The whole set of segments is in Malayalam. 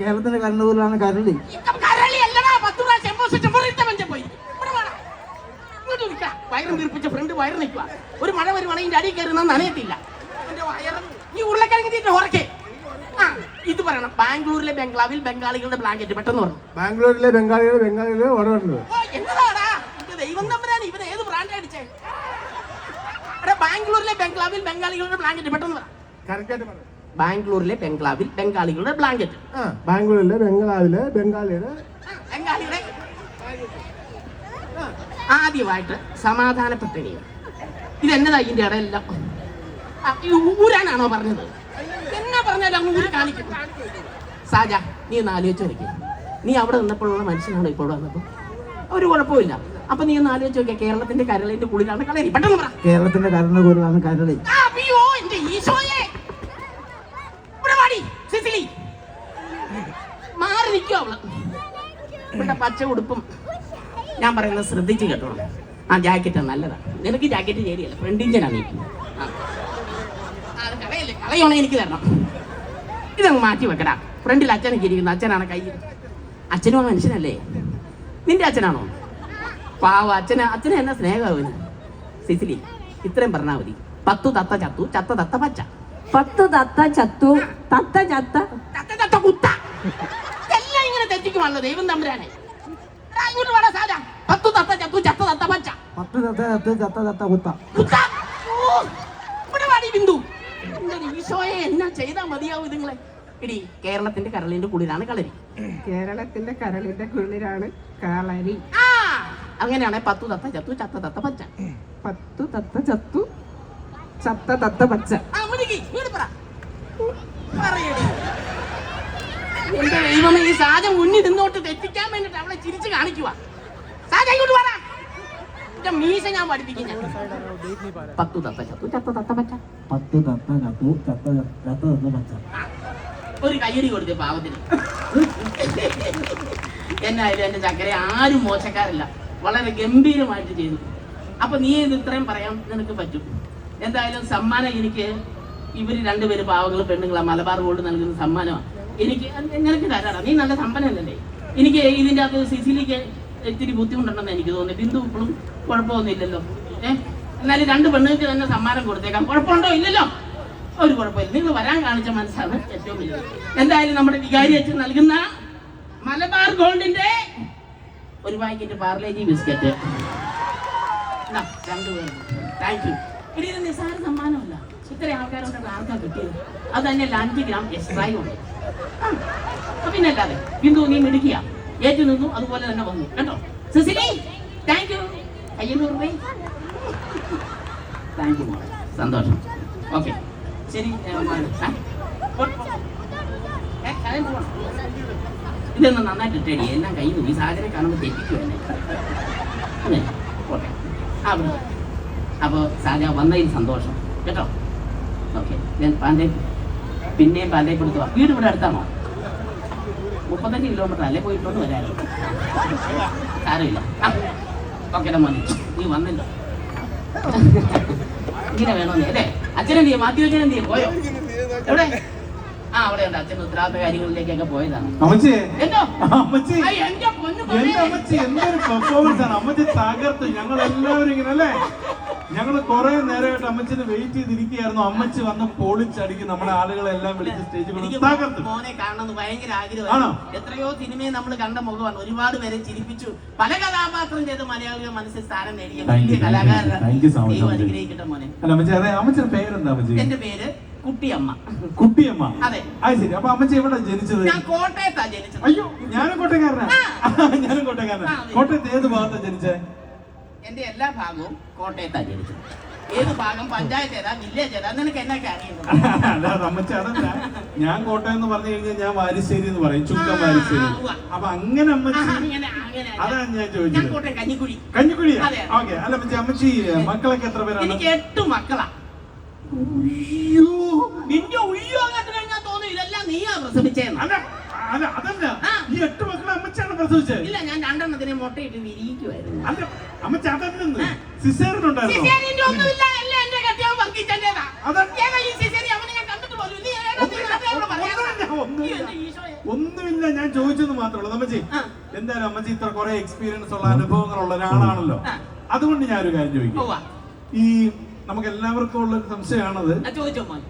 കേരളത്തിന്റെ കണ്ണൂരിലാണ് കരളി. വയറും വീർപ്പിച്ച ഫ്രണ്ട് വയർ നിൽക്കുക ഒരു മഴ വരുവാണെങ്കിൽ അടിയിൽ കയറുന്ന നനയത്തില്ല. ഈ ഉരുളക്കിഴങ്ങ് തീറ്റ ഉറക്കെ. ഇത് പറയണം. ബാംഗ്ലൂരിലെ ബംഗ്ലാവിൽ ബംഗാളികളുടെ ബ്ലാങ്കറ്റ് പെട്ടെന്ന് പറഞ്ഞു. ബാംഗ്ലൂരിലെ ബംഗാളികളുടെ എന്നതാടാ. ഇത് ദൈവം തമ്പരാണ് ഇവൻ ഏത് ബ്രാൻഡ് അടിച്ചേ? ബാംഗ്ലൂരിലെ ബംഗ്ലാവിൽ ബംഗാളികളുടെ ബ്ലാങ്കറ്റ് പെട്ടെന്ന് പറഞ്ഞു ബാംഗ്ലൂരിലെ ബംഗ്ലാവിൽ ബംഗാളികളുടെ ബ്ലാങ്കറ്റ് ബാംഗ്ലൂരിലെ ബംഗാളിലെ ബംഗാളിയുടെ. ബംഗാളിയുടെ. ആദ്യമായിട്ട് സമാധാനപ്പെട്ട ഇതെന്നതാ ഇതിന്റെ ഇടയെല്ലാം ഊരാനാണോ പറഞ്ഞത്? എന്നാ പറഞ്ഞാലും അങ്ങ് ഊരി കാണിക്കും. സാജ നീ ഒന്ന് ആലോചിച്ച് നോക്കിയ നീ അവിടെ നിന്നപ്പോഴുള്ള മനുഷ്യനാണോ ഇപ്പോൾ വന്നപ്പോൾ ഒരു കുഴപ്പമില്ല അപ്പൊ നീ ഒന്ന് ആലോചിച്ച് നോക്കിയ കേരളത്തിന്റെ കരളിന്റെ കുളിരാണ് കളരി. പെട്ടെന്ന് പറ. കേരളത്തിന്റെ കുളിരാണ് കരളി. ആ, അയ്യോ എന്റെ ഈശോയെ ഇവിടെ വാടി സിസിലി മാറി നിൽക്കുക അവൾ ഇവിടെ പച്ച ഉടുപ്പും. ഞാൻ പറയുന്നത് ശ്രദ്ധിച്ച് കേട്ടോളൂ. ആ ജാക്കറ്റ് നല്ലതാണ്. നിനക്ക് ജാക്കറ്റ് ശരിയല്ല ഫ്രണ്ട് ഇഞ്ചനാണ് നീ. കളയല്ലേ കളയോണെ എനിക്ക് തരണം. ഇതങ്ങ് മാറ്റി വെക്കടാ. ഫ്രണ്ടിൽ അച്ഛനൊക്കെ ഇരിക്കുന്നു. അച്ഛനാണ് കയ്യിൽ അച്ഛനും മനുഷ്യനല്ലേ? നിന്റെ അച്ഛനാണോ? പാവ അച്ഛന് അച്ഛനെ എന്നാ സ്നേഹമാവുന്നു സിസിലി ഇത്രയും പറഞ്ഞാൽ മതി. പത്തു തത്ത ചത്തു ചത്ത തത്ത പച്ച. പത്ത് തത്ത ചത്തു തത്ത ചത്ത. തത്ത ചത്ത കുത്ത. ഇങ്ങനെ ദൈവം തമ്പുരാനെ. ഇങ്ങോട്ട് വേണം സാധാ പത്തു തത്ത ചത്തു ചത്ത തത്ത പച്ച. പത്ത് തത്ത തത്ത് ചത്ത തത്ത കുത്ത. കുത്ത. ഓ, ഇവിടെ വാടി ബിന്ദു. എന്റെ ഈശോയെ എന്നാ ചെയ്താ മതിയാവും ഇതുങ്ങളെ. ഇടി കേരളത്തിന്റെ കരളിന്റെ കുളിരാണ് കളരി. കേരളത്തിന്റെ കരളിന്റെ കുളിരാണ് കളരി. ആ അങ്ങനെയാണെ പത്തു തത്ത ചത്തു ചത്ത തത്ത പച്ച. പത്തു തത്ത ചത്തു ചത്ത തത്ത പച്ച. പറയടി. എന്റെ ദൈവമേ ഈ സാജ മുന്നിൽ നിന്നോട്ട് തെറ്റിക്കാൻ വേണ്ടിട്ട് അവളെ ചിരിച്ചു കാണിക്കുക സാജ ഇങ്ങോട്ട് പറ മീശ ഞാൻ പഠിപ്പിക്കും ഞാൻ. പത്തു തത്ത ചത്തു ചത്ത തത്ത പച്ച. പത്ത് തത്ത ചത്തു ചത്ത ചത്ത തത്ത പച്ച. ഒരു കയ്യടി കൊടുത്തേ പാവത്തിന്. എന്നായാലും എന്റെ ചക്കരെ ആരും മോശക്കാരല്ല. വളരെ ഗംഭീരമായിട്ട് ചെയ്തു. അപ്പൊ നീ ഇത് ഇത്രയും പറയാൻ നിനക്ക് പറ്റും. എന്തായാലും സമ്മാനം എനിക്ക് ഇവർ രണ്ടുപേര് പാവങ്ങൾ പെണ്ണുങ്ങളും. മലബാർ ഗോൾഡ് നൽകുന്ന സമ്മാനമാണ് എനിക്ക് നിനക്ക് തരാടാ. നീ നല്ല സമ്പന്നല്ലേ എനിക്ക് ഇതിന്റെ അകത്ത് സിസിലിക്ക് ഇത്തിരി ബുദ്ധിമുട്ടുണ്ടെന്ന് എനിക്ക് തോന്നി ബിന്ദു ഇപ്പോഴും കുഴപ്പമൊന്നുമില്ലല്ലോ. ഏഹ് എന്നാലും രണ്ട് പെണ്ണുങ്ങൾക്ക് തന്നെ സമ്മാനം കൊടുത്തേക്കാം. കുഴപ്പമുണ്ടോ? ഇല്ലല്ലോ. ഒരു കുഴപ്പമില്ല. നിങ്ങൾ വരാൻ കാണിച്ച മനസ്സാണ് ഏറ്റവും വലുത് എന്തായാലും നമ്മുടെ വികാരി അച്ഛൻ നൽകുന്ന മലബാർ ഗോൾഡിന്റെ ഒരു പാക്കറ്റ് പാർലേജി ബിസ്ക്കറ്റ്. രണ്ടുപേർ താങ്ക് യു ഇത് നിസ്സാര സമ്മാനമല്ല ഇത്രയും ആൾക്കാരുണ്ടെങ്കിൽ ആർക്കാ കിട്ടിയത്. അത് തന്നെയല്ല അഞ്ച് ഗ്രാം എക്സ്ട്രായും ഉണ്ട്. അപ്പൊ പിന്നെ അല്ലാതെ ബിന്ദു നീ മിടുക്കിയ. ഏറ്റു നിന്നു അതുപോലെ തന്നെ വന്നു. കേട്ടോ സുസിലി താങ്ക് യു അയ്യന്നൂറ് രൂപ. താങ്ക് യു സന്തോഷം. ഓക്കെ ശരി. ഇതൊന്ന് നന്നായിട്ട് ഇട്ടേടി. എല്ലാം കയ്യിൽ നിന്ന് ഈ സാഹചര്യം കാണുമ്പോൾ തെറ്റിക്കും എന്നെ. അതെ. പോട്ടെ. ആ അപ്പോൾ സാജ വന്നതിൽ സന്തോഷം. കേട്ടോ? ഓക്കെ ഞാൻ പാന്റെ പിന്നെയും പാന്റെ കൊടുത്തു. വീട് ഇവിടെ അടുത്താണോ? മുപ്പത്തഞ്ച് കിലോമീറ്റർ അല്ലേ പോയിട്ടോണ്ട് വരാമല്ലോ സാരമില്ല ഓക്കെ മോനെ. നീ വന്നില്ല. ഇങ്ങനെ വേണോന്നെ അല്ലേ? അച്ഛനെന്ത് നീ മാത്യു അച്ഛനെന്ത് നീ പോയോ? എവിടെ? ആ അവിടെ ഉണ്ട്. അച്ഛൻ ഉത്തരവാദിത്ത കാര്യങ്ങളിലേക്കൊക്കെ പോയതാണ്. എന്തൊരു പെർഫോമൻസ് ആണ്. അമ്മച്ചി തകർത്ത് ഞങ്ങൾ എല്ലാവരും ഇങ്ങനെ അല്ലേ? ഞങ്ങൾ കുറെ നേരമായിട്ട് അമ്മച്ചിന് വെയിറ്റ് ചെയ്തിരിക്കുകയായിരുന്നു. അമ്മച്ചി വന്ന് പൊളിച്ചടിക്കും. നമ്മുടെ ആളുകളെ എല്ലാം വിളിച്ച് സ്റ്റേജിൽ മോനെ കാണണമെന്ന് ഭയങ്കര? ആഗ്രഹമാണ് എത്രയോ സിനിമയെ നമ്മൾ കണ്ട മുഖമാണ്. ഒരുപാട് പേരെ ചിരിപ്പിച്ചു. പല കഥാപാത്രം ചെയ്ത് മലയാളികൾ മനസ്സിൽ സ്ഥാനം നേടിയ വലിയ കലാകാരനാണ്. മോനെ. അമ്മച്ചിയുടെ പേരെന്താ അമ്മച്ചി? എന്റെ പേര് കുട്ടിയമ്മ. കുട്ടിയമ്മ. അതെ. അത് ശരി. അപ്പൊ അമ്മച്ചി എവിടെ ജനിച്ചത്? ഞാൻ കോട്ടയത്താ ജനിച്ചത്. അയ്യോ ഞാനും കോട്ടയക്കാരനാ? ഞാനും കോട്ടയക്കാരനാ. കോട്ടയത്ത് ഏത് ഭാഗത്താ ജനിച്ചേ? എന്റെ എല്ലാ ഭാഗവും കോട്ടയത്താ ജനിച്ചത്. ഏത് ഭാഗം? പഞ്ചായത്ത് ഏതാ? വില്ലേജ് ഏതാ? നിനക്ക് എന്നൊക്കെ അറിയുന്നു അമ്മച്ചി അതല്ല ഞാൻ കോട്ടയം എന്ന് പറഞ്ഞു കഴിഞ്ഞാൽ ഞാൻ വാരിശ്ശേരി എന്ന് പറയും. വാരിശ്ശേരി. അപ്പൊ അങ്ങനെ അമ്മച്ചി അങ്ങനെ അങ്ങനെ അതാണ് ഞാൻ ഞാൻ ചോദിച്ചത്. കോട്ടയം കഞ്ഞിക്കുഴി. കഞ്ഞിക്കുഴിയാ അതെ. ഓക്കെ. അല്ല അമ്മച്ചി അമ്മച്ചി മക്കളൊക്കെ എത്ര പേരാണ്? എനിക്ക് എട്ട് മക്കളാ. അയ്യോ നിന്റെ ഉയ്യോ കണ്ടു കഴിഞ്ഞാൽ തോന്നും ഇതെല്ലാം നീയാ പ്രസവിച്ചേന്ന്. അല്ല അല്ല അതല്ല. ഈ എട്ട് മക്കളെ അമ്മച്ചാണ് പ്രസവിച്ചത്. ഇല്ല ഞാൻ രണ്ടെണ്ണത്തിനെ മുട്ടയിട്ട് വിരിയിക്കുമായിരുന്നു അല്ല അമ്മച്ചി അതല്ലെന്ന് സിസേറിനുണ്ടായിരുന്നോ സിസേറിന്റെ ഒന്നുമില്ല അല്ല? എന്റെ ഈ സിസേറി അവനെ ഞാൻ കണ്ടിട്ട് പോലും നീ ഒന്നുമില്ല, ഞാൻ ചോദിച്ചത് മാത്രമേ ഉള്ളൂ. അമ്മച്ചി. എന്തായാലും അമ്മച്ചി ഇത്ര കുറെ എക്സ്പീരിയൻസ് ഉള്ള അനുഭവങ്ങളുള്ള ഒരാളാണല്ലോ. ആ. അതുകൊണ്ട് ഞാനൊരു കാര്യം ചോദിക്കും. ഈ നമുക്ക് എല്ലാവർക്കും ഉള്ള ഒരു സംശയമാണത്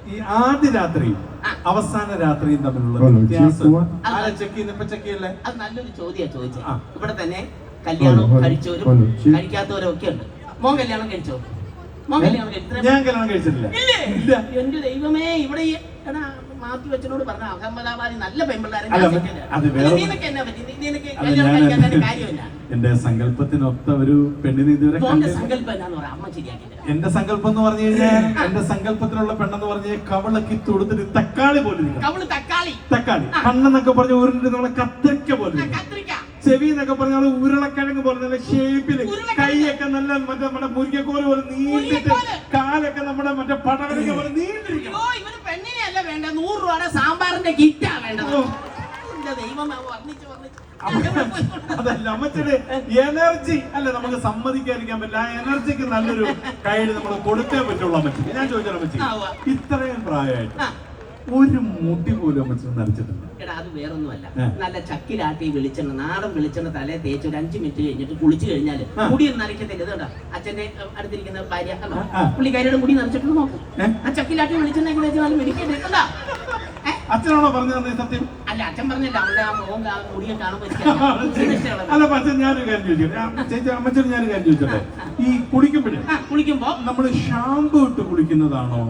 ഈ ആദ്യ രാത്രിയും ആ. അവസാന രാത്രിയും തമ്മിലുള്ള വ്യത്യാസം. ആരാ ചെക്ക് ചെയ്യുന്ന? ഇപ്പൊ ചെക്ക് ചെയ്യല്ലേ? അത് നല്ലൊരു ചോദ്യാ ചോദിച്ചത് ആ. ഇവിടെ തന്നെ കല്യാണം ഹലോ, ഹലോ, കഴിച്ചവരും ഹലോ, ശരി. കഴിക്കാത്തവരും ഒക്കെ ഉണ്ട്. മോൻ കല്യാണം കഴിച്ചോ? മോൻ കല്യാണം കഴിച്ചോ? ഞാൻ കല്യാണം കഴിച്ചിട്ടില്ല. ഇല്ലേ? ഇല്ല. എന്റെ ദൈവമേ ഇവിടെ ഈ എടാ മാത്യു അച്ഛനോട് പറഞ്ഞ അഹമ്മദാബാദി നല്ല പെമ്പിള്ളാരെ അല്ല, അത് വേറെ- നിനക്ക് എന്നാ പറ്റി? നീ- നിനക്ക് അല്ല കല്യാണം ഞാൻ കഴിക്കാൻ തന്നെ കാര്യമില്ല. എന്റെ സങ്കല്പത്തിനൊത്ത ഒരു പെണ്ണിനെ ഇതുവരെ. എന്റെ സങ്കല്പം എന്ന് പറഞ്ഞു കഴിഞ്ഞാൽ എന്റെ സങ്കല്പത്തിലുള്ള പെണ്ണെന്ന് പറഞ്ഞ കവളക്കി തൊടുത്തിട്ട് തക്കാളി പോലെ തക്കാളി. തക്കാളി. കണ്ണെന്നൊക്കെ പറഞ്ഞ ഉരുണ്ട് നമ്മളെ കത്തിരിക്ക പോലെ ചെവി എന്നൊക്കെ പറഞ്ഞാൽ ഉരുളക്കിഴങ്ങ് പോലെ നല്ല ഷേപ്പിൽ. കൈയൊക്കെ നല്ല മറ്റേ നമ്മുടെ മുരിക്കക്കോൽ പോലെ നീണ്ടിട്ട് കാലൊക്കെ നമ്മുടെ മറ്റേ പടവരങ്ങ പോലെ നീണ്ടിരിക്കും പെണ്ണിനെ അല്ല വേണ്ട നൂറ് രൂപയുടെ സാമ്പാറിന്റെ കിറ്റാ വേണ്ടത്. ദൈവം വർണിച്ച് വർണിച്ച്. അതല്ല അമ്മച്ചയുടെ എനർജി. അല്ല നമുക്ക് സമ്മതിക്കാതിരിക്കാൻ പറ്റില്ല. ആ എനർജിക്ക് നല്ലൊരു കൈഡ് നമ്മൾ കൊടുക്കാൻ പറ്റുള്ളൂ അമ്മച്ചി. ഞാൻ ചോദിച്ചാൽ അമ്മച്ചി. ഇത്രയും പ്രായമായിട്ട് ഒരു മുടി പോലും അമ്മച്ചി നരച്ചിട്ടില്ല എടാ അത് വേറൊന്നുമല്ല. നല്ല ചക്കിലാട്ടി വെളിച്ചെണ്ണ നാടൻ വെളിച്ചെണ്ണ തലേ തേച്ച് ഒരു അഞ്ചു മിനിറ്റ് കഴിഞ്ഞിട്ട് കുളിച്ചു കഴിഞ്ഞാൽ മുടിയൊന്നും മുടി ഒന്ന് ഇത് കണ്ടോ? അച്ഛന്റെ അടുത്തിരിക്കുന്ന ഭാര്യ. പുള്ളിക്കാരിയുടെ മുടി നരച്ചിട്ട് നോക്കും. ആ ചക്കിലാട്ടി വെളിച്ചെണ്ണ തേച്ച് നല്ല മെഡിക്കേറ്റ് കണ്ടോ? ഏ? അച്ഛനാണോ പറഞ്ഞു തന്നെ സത്യം? അല്ല അച്ഛൻ പറഞ്ഞില്ല. അവളുടെ ആ മുഖം കാ- മുടിയെ കാണുമ്പോൾ അല്ല പക്ഷെ ഞാനൊരു കാര്യം ചോദിച്ചോട്ടെ? ചേച്ചി അമ്മച്ചോട് ഞാനൊരു കാര്യം ചോദിച്ചോട്ടെ? ഈ കുളിക്കുമ്പോഴേ കുളിക്കുമ്പോ? നമ്മൾ ഷാമ്പു ഇട്ട് കുളിക്കുന്നതാണോ?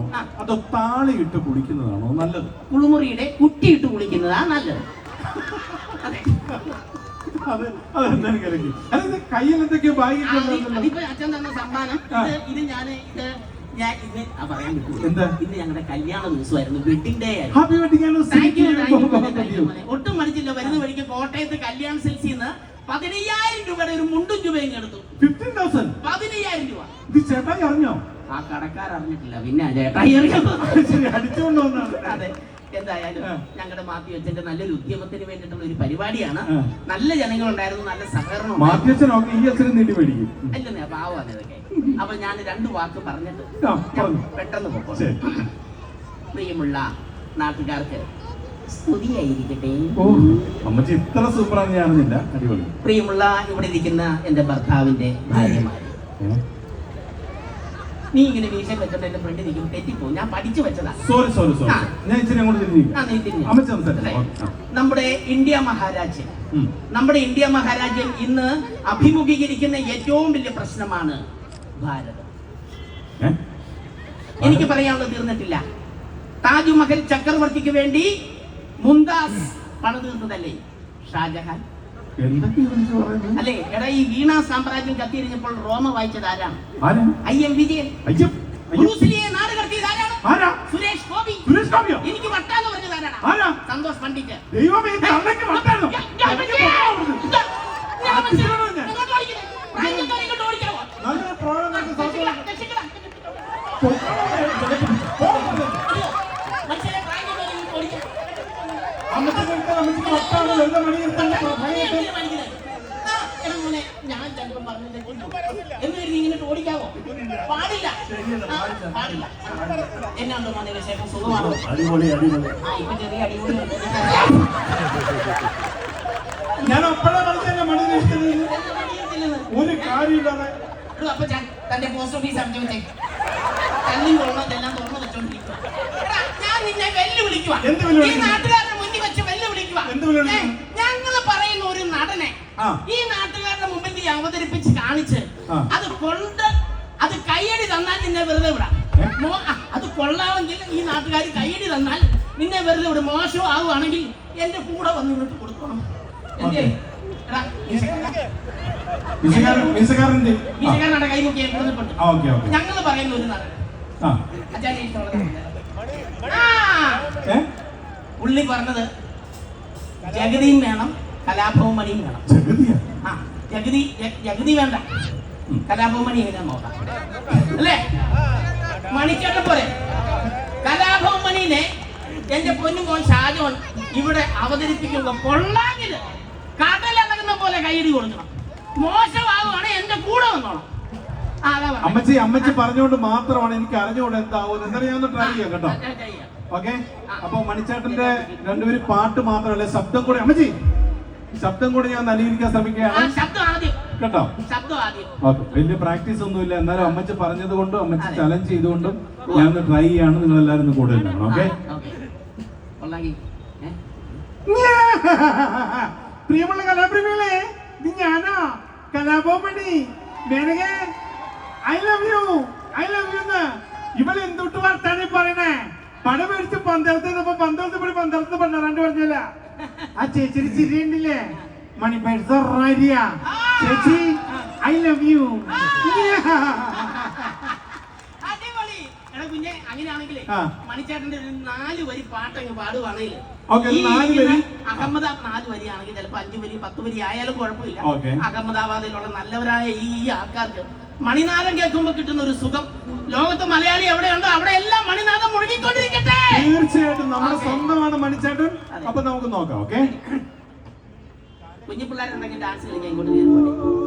അതോ താളി ഇട്ട് കുളിക്കുന്നതാണോ നല്ലത്? കുളിമുറിയുടെ കുട്ടിയിട്ട് കുളിക്കുന്നതാ നല്ലത്. അതെ. അത് അതെന്താ കയ്യിൽ എന്തൊക്കെയോ അതിപ്പോ അച്ഛൻ തന്ന സമ്മാനം. ഇത് ഞാൻ ഇത് ഞാൻ ഇന്ന് ആ പറയാൻ വിട്ടു. എന്താ? ഇന്ന് ഞങ്ങളുടെ കല്യാണ ദിവസമായിരുന്നു. വെഡിങ് ഡേ ആയിരുന്നു. Happy wedding Thank you, thank you, മോനെ, thank you, മോനെ. ഒട്ടും മറിച്ചില്ല വരുന്ന വഴിക്ക് കോട്ടയത്ത് കല്യാൺ സിൽസിൽ നിന്ന് പതിനയ്യായിരം രൂപയുടെ ഒരു മുണ്ടും രൂപയും എടുത്തു. ഫിഫ്റ്റീൻ തൗസൻഡ് പതിനയ്യായിരം രൂപ. ഇത് ചേട്ടായി അറിഞ്ഞോ? ആ കടക്കാർ അറിഞ്ഞിട്ടില്ല. പിന്നെ ചേട്ടായി അറിയാം. ശരി അടിച്ചുകൊണ്ട് വന്നാണ് അതെ. എന്തായാലും ഞങ്ങളുടെ മാത്യു അച്ഛന്റെ നല്ലൊരു ഉദ്യമത്തിന് വേണ്ടിയിട്ടുള്ള ഒരു പരിപാടിയാണ്. നല്ല ജനങ്ങളുണ്ടായിരുന്നു നല്ല സഹകരണം അല്ലെന്നേ പാവമാണ് ഇതൊക്കെ അപ്പൊ ഞാൻ രണ്ട് വാക്ക് പറഞ്ഞിട്ട്. പെട്ടെന്ന് പോകും പ്രിയമുള്ള നാട്ടുകാർക്ക് സ്തുതിയായിരിക്കട്ടെ. അമ്മച്ചി ഇത്ര ഞാൻ അറിഞ്ഞില്ല പ്രിയമുള്ള ഇവിടെ ഇരിക്കുന്ന എന്റെ ഭർത്താവിന്റെ ഭാര്യമാര്. നീ ഇങ്ങനെ വീശം വെച്ചോണ്ട് എന്റെ ഫ്രണ്ട് നിൽക്കും തെറ്റിപ്പോ ഞാൻ പഠിച്ചു വെച്ചതാ സോറി സോറി സോറി ആ. ഞാൻ ഇച്ചിരി അങ്ങോട്ട് തിരിഞ്ഞിരിക്കാം ആ, നീ തിരിഞ്ഞ്. അമ്മച്ചി അല്ലേ? ഓക്കേ, നമ്മുടെ ഇന്ത്യ മഹാരാജ്യം ഉം. നമ്മുടെ ഇന്ത്യ മഹാരാജ്യം ഇന്ന് അഭിമുഖീകരിക്കുന്ന ഏറ്റവും വലിയ പ്രശ്നമാണ് ഭാരതം ഏ? എനിക്ക് പറയാനുള്ളത് തീർന്നിട്ടില്ല താജ്മഹൽ ചക്രവർത്തിക്ക് വേണ്ടി മുംതാസ് പണിതീർന്നതല്ലേ ഷാജഹാൻ? അല്ലേ എടാ ഈ വീണ സാമ്രാജ്യം കത്തിയിരിഞ്ഞപ്പോൾ റോമ വായിച്ചത് ആരാണ് ആരാ? ഐ എം വിജയൻ അയ്യോ, അയ്യോ. ബ്രൂസ്ലിയെ നാട് കടത്തിയത് ആരാണ് ആരാ? സുരേഷ് ഗോപി സുരേഷ് ഗോപിയോ? എനിക്ക് വട്ടാന്ന് പറഞ്ഞത് ആരാണ് ആരാ? സന്തോഷ് പണ്ഡിറ്റ് ദൈവമേ, വട്ടാണോ? തള്ളയ്ക്ക് വട്ടാണോ? ഞാൻ മനസ്സിലായി. അച്ഛനോട് ഞാൻ. ഇങ്ങോട്ട് ഓടിക്കണേ. പ്രായക്കാരെ ഇങ്ങോട്ട് ഓടിക്കാവോ? നല്ലൊരു പ്രോഗ്രാം നടത്തി രക്ഷിക്കടാ, സംസാരിക്കാം. രക്ഷിക്കടാ, രക്ഷിക്കടാ. പോകുന്നത്. അയ്യോ, മനുഷ്യരെ പ്രായക്കാരെ ഇങ്ങോട്ട് ഓടിക്കാം. അമ്മച്ചിക്ക് എടുത്താൽ അമ്മച്ചിക്ക് വട്ടാണോ? വെറുതെ മണി എടുത്താൽ മണി എടുത്താൽ ആ, എടാ മോനെ, ഞാൻ ചിലപ്പോൾ പറഞ്ഞത് കൊണ്ടു. എന്ന് കരുതി ഇങ്ങോട്ട് ഓടിക്കാവോ പാടില്ല. പാടില്ല. എന്നാണ്ട് മോനെ വിശേഷം സുഖമാണോ. അടിപൊളി അടിപൊളി. ആ ഇപ്പൊ ചെറിയ അടിപൊളി ഞാൻ അപ്പോഴാ പറഞ്ഞ മണി ഒരു കാര്യമില്ലാതെ. അപ്പൊ തന്റെ പോസ്റ്റ് ഓഫീസ് അടച്ചു വെച്ചേ തല്ലും കൊള്ളണം എല്ലാം തുറന്നു ഞാൻ നിന്നെ വെല്ലുവിളിക്കുക? ഈ നാട്ടുകാരുടെ മുന്നിൽ വെച്ച് വെല്ലുവിളിക്കുക? ഞങ്ങൾ പറയുന്ന ഒരു നടനെ ഈ നാട്ടുകാരുടെ മുമ്പിൽ അവതരിപ്പിച്ച് കാണിച്ച് അത് കൊണ്ട് അത് കയ്യടി തന്നാൽ നിന്നെ വെറുതെ വിടാം. അത് കൊള്ളാമെങ്കിൽ ഈ നാട്ടുകാർ കയ്യടി തന്നാൽ നിന്നെ വെറുതെ വിടും. മോശം ആവുകയാണെങ്കിൽ എന്റെ കൂടെ വന്ന് ഇങ്ങോട്ട് കൊടുക്കണം എന്തേ? ഞങ്ങൾ പറയുന്ന ഒരു അച്ഛനെ പുള്ളി പറഞ്ഞത് ജഗതിയും വേണം കലാഭവൻ മണിയും വേണം. ആ ജഗതി ജഗതി വേണ്ട. കലാഭവൻ മണി എങ്ങനെ നോക്കാം അല്ലേ? മണിച്ചേട്ടൻ പോലെ കലാഭവമണിനെ എന്റെ പൊന്നുമോൻ ഷാജോൻ ഇവിടെ അവതരിപ്പിക്കുമ്പോ കൊള്ളാമെങ്കിൽ കടലിറങ്ങുന്ന പോലെ കൈയടി കൊടുക്കണം. മോശമാകുവാണ് എന്റെ കൂടെ വന്നോണം ആ, അമ്മച്ചി അമ്മച്ചി പറഞ്ഞുകൊണ്ട് മാത്രമാണ് എനിക്ക് അറിഞ്ഞുകൊണ്ട് എന്താവും എന്നാലും ഞാൻ ഒന്ന് ട്രൈ ചെയ്യാം. കേട്ടോ. ഓക്കെ അപ്പൊ മണിച്ചേട്ടന്റെ രണ്ടുപേരും പാട്ട് മാത്രമല്ല? ശബ്ദം കൂടെ അമ്മച്ചി ശബ്ദം കൂടെ ഞാൻ അനുകരിക്കാൻ ശ്രമിക്കുകയാണ്. കേട്ടോ? ഓക്കെ. വലിയ പ്രാക്ടീസ് ഒന്നുമില്ല. എന്നാലും അമ്മച്ചി പറഞ്ഞത് കൊണ്ടും അമ്മച്ചി ചലഞ്ച് ചെയ്തുകൊണ്ടും ഞാൻ ഒന്ന് ട്രൈ ചെയ്യാണ്. നിങ്ങൾ എല്ലാവരും ഒന്ന് കൂടെ ഉണ്ടാവണം ഓക്കെ? പ്രിയമുള്ള കലാപ്രേമികളെ ഇത് ഞാനാ. Kalabhavan Mani വേണകേ I love you I love you എന്ന്. ഇവൾ എന്തൊട്ട് വർത്താനം പറയണേ? പടം മേടിച്ച് പന്തളത്ത് പന്തളത്ത് പോയി പന്തളത്ത് പണ്ടാണ്ട് പറഞ്ഞല്ല. ആ ചേച്ചിയുടെ ചിരി ഉണ്ടില്ലേ മണിപ്പേഴ്സ് ചേച്ചി ഐ ലവ് യു അടിപൊളി എടാ കുഞ്ഞെ അങ്ങനെയാണെങ്കിലേ ആ. മണിച്ചേട്ടന്റെ ഒരു നാല് വരി പാട്ടങ്ങ് പാടുവാണെങ്കിൽ ഓക്കേ, നാല് വരി. അഹമ്മദാബാദ് നാല് വരിയാണെങ്കിൽ ചിലപ്പോ അഞ്ചു വരി പത്ത് വരി ആയാലും കുഴപ്പമില്ല ഓക്കേ. അഹമ്മദാബാദിലുള്ള നല്ലവരായ ഈ ഈ ആൾക്കാർക്ക് മണിനാദം കേൾക്കുമ്പോൾ കിട്ടുന്ന ഒരു സുഖം ലോകത്ത് മലയാളി എവിടെയുണ്ടോ അവിടെ എല്ലാം മണിനാഥം മുഴുകിക്കൊണ്ടിരിക്കട്ടെ തീർച്ചയായിട്ടും നമ്മുടെ. സ്വന്തമാണ് മണിച്ചേട്ടൻ. അപ്പൊ നമുക്ക് നോക്കാം ഓക്കെ കുഞ്ഞു പിള്ളേരുണ്ടെങ്കിൽ ഡാൻസ് കളിക്കാൻ ഇങ്ങോട്ട് കയറി